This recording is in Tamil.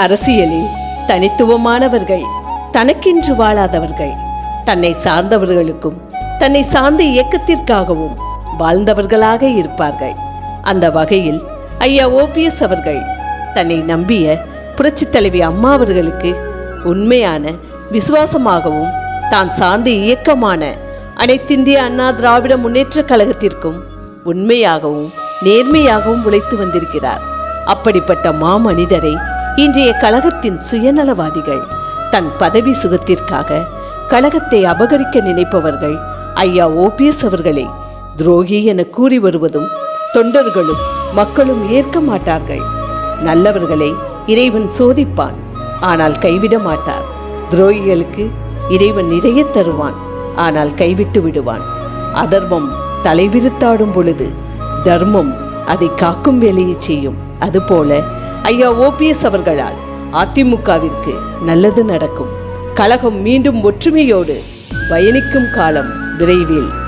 அரசியலில் தனித்துவமானவர்கள் தனக்கென்று வாழாதவர்கள் தன்னை சார்ந்தவர்களுக்கும் தன்னை சார்ந்த இயக்கத்திற்காகவும் வாழ்ந்தவர்களாக இருப்பார்கள். அந்த வகையில் ஐயா ஓபிஎஸ் அவர்கள் தன்னை நம்பிய புரட்சி தலைவி அம்மா அவர்களுக்கு உண்மையான விசுவாசமாகவும் தான் சார்ந்த இயக்கமான அனைத்திந்திய அண்ணா திராவிட முன்னேற்றக் கழகத்திற்கும் உண்மையாகவும் நேர்மையாகவும் உழைத்து வந்திருக்கிறார். அப்படிப்பட்ட மாமனிதரை இன்றைய கழகத்தின் சுயநலவாதிகள் தன் பதவி சுகத்திற்காக கழகத்தை அபகரிக்க நினைப்பவர்கள் ஐயா ஓபிஎஸ் அவர்களை துரோகி என கூறி வருவதும் தொண்டர்களும் மக்களும் ஏற்க மாட்டார்கள். நல்லவர்களை இறைவன் சோதிப்பான் ஆனால் கைவிட மாட்டார். துரோகிகளுக்கு இறைவன் நிறைய தருவான் ஆனால் கைவிட்டு விடுவான். அதர்மம் தலைவிரித்தாடும் பொழுது தர்மம் அதை காக்கும் வேலையை செய்யும். அதுபோல ஐயா ஓபிஎஸ் அவர்களால் அதிமுகவிற்கு நல்லது நடக்கும். கழகம் மீண்டும் ஒற்றுமையோடு பயணிக்கும் காலம் விரைவில்.